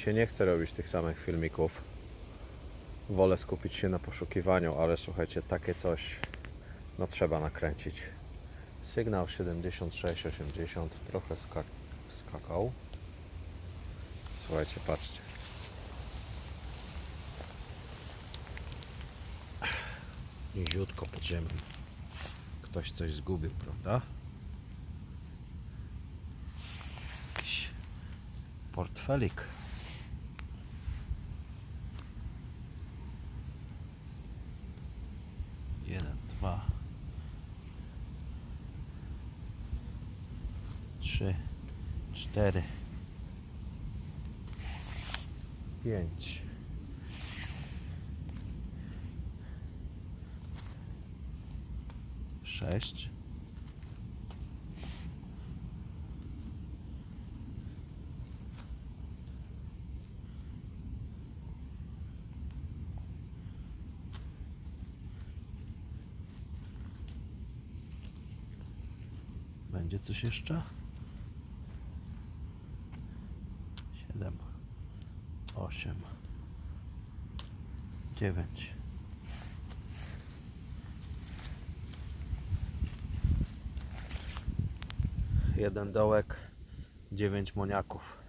się nie chce robić tych samych filmików. Wolę skupić się na poszukiwaniu, ale słuchajcie, takie coś no trzeba nakręcić. Sygnał 76-80 trochę skak- skakał. Słuchajcie, patrzcie. Niziutko pod ziemią. Ktoś coś zgubił, prawda? Portfelik. Jeden, dwa, trzy, cztery, pięć. Sześć. Będzie coś jeszcze? Siedem, osiem, dziewięć. Jeden dołek, dziewięć moniaków.